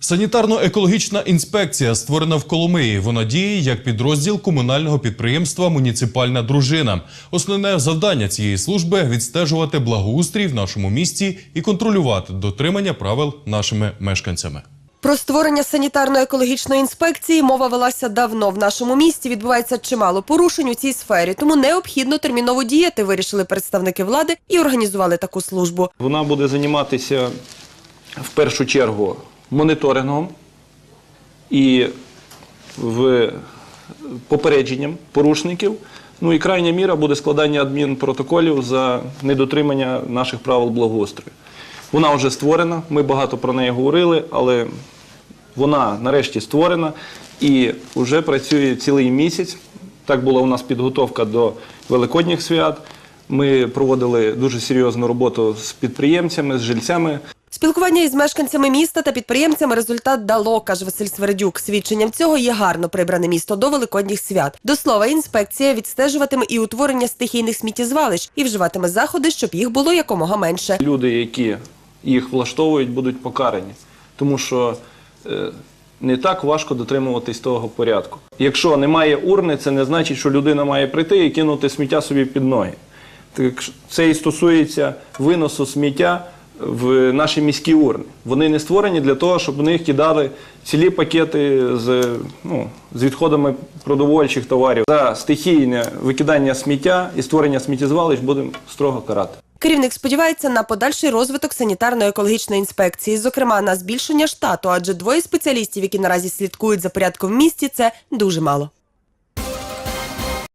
Санітарно-екологічна інспекція створена в Коломиї. Вона діє як підрозділ комунального підприємства Муніципальна дружина. Основне завдання цієї служби відстежувати благоустрій в нашому місті і контролювати дотримання правил нашими мешканцями. Про створення санітарно-екологічної інспекції мова велася давно. В нашому місті відбувається чимало порушень у цій сфері, тому необхідно терміново діяти, вирішили представники влади і організували таку службу. Вона буде займатися в першу чергу моніторингом і в попередженням порушників. Ну і крайня міра буде складання адмінпротоколів за недотримання наших правил благоустрою. Вона вже створена, ми багато про неї говорили, але вона нарешті створена і вже працює цілий місяць. Так була у нас підготовка до Великодніх свят. Ми проводили дуже серйозну роботу з підприємцями, з жильцями. Спілкування із мешканцями міста та підприємцями результат дало, каже Василь Свердюк. Свідченням цього є гарно прибране місто до великодніх свят. До слова, інспекція відстежуватиме і утворення стихійних сміттєзвалищ і вживатиме заходи, щоб їх було якомога менше. Люди, які їх влаштовують, будуть покарані, тому що е, не так важко дотримуватись того порядку. Якщо немає урни, це не значить, що людина має прийти і кинути сміття собі під ноги. Так це і стосується виносу сміття в наші міські урни. Вони не створені для того, щоб в них кидали цілі пакети з, ну, з відходами продовольчих товарів. За стихійне викидання сміття і створення сміттєзвалищ будемо строго карати. Керівник сподівається на подальший розвиток санітарно-екологічної інспекції, зокрема на збільшення штату, адже двоє спеціалістів, які наразі слідкують за порядком в місті, це дуже мало.